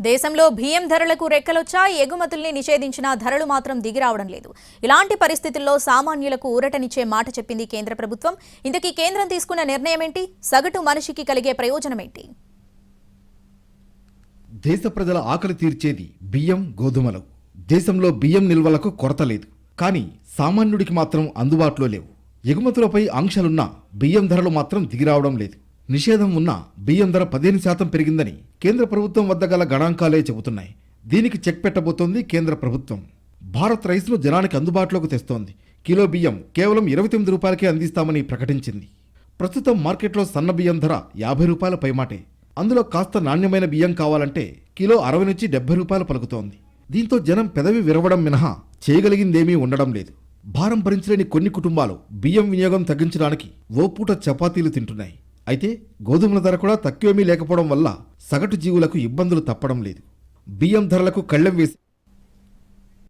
దేశంలో బియ్యం ధరలకు రెక్కలొచ్చా ఎగుమతుల్ని నిషేధించినా ధరలు మాత్రం దిగిరావడం లేదు. ఇలాంటి పరిస్థితుల్లో సామాన్యులకు ఊరటనిచ్చే మాట చెప్పింది కేంద్ర ప్రభుత్వం. ఇంతకీ కేంద్రం తీసుకున్న నిర్ణయం ఏంటి సగటు మనిషికి కలిగే ప్రయోజనం ఏంటి దేశ ప్రజల ఆకలి తీర్చేది బియ్యం గోధుమలు. దేశంలో బియ్యం నిల్వలకు కొరత లేదు. కానీ సామాన్యుడికి మాత్రం అందుబాటులో లేవు. ఎగుమతులపై ఆంక్షలున్నా బియ్యం ధరలు మాత్రం దిగిరావడం లేదు. నిషేధం ఉన్నా బియ్యం ధర పదిహేను శాతం పెరిగిందని కేంద్ర ప్రభుత్వం వద్ద గల గణాంకాలే చెబుతున్నాయి. దీనికి చెక్ పెట్టబోతోంది కేంద్ర ప్రభుత్వం. భారత్ రైస్ను జనానికి అందుబాటులోకి తెస్తోంది. కిలో బియ్యం కేవలం ఇరవై తొమ్మిది రూపాయలకే అందిస్తామని ప్రకటించింది. ప్రస్తుతం మార్కెట్లో సన్న బియ్యం ధర యాభై రూపాయల పైమాటే. అందులో కాస్త నాణ్యమైన బియ్యం కావాలంటే కిలో అరవై నుంచి డెబ్బై రూపాయలు పలుకుతోంది. దీంతో జనం పెదవి విరవడం మినహా చేయగలిగిందేమీ ఉండడం లేదు. భారం భరించలేని కొన్ని కుటుంబాలు బియ్యం వినియోగం తగ్గించడానికి ఓ పూట చపాతీలు తింటున్నాయి. అయితే గోధుమల ధర కూడా తక్కువేమీ లేకపోవడం వల్ల సగటు జీవులకు ఇబ్బందులు తప్పడం లేదు. బియ్యం ధరలకు కళ్ళెం వేసి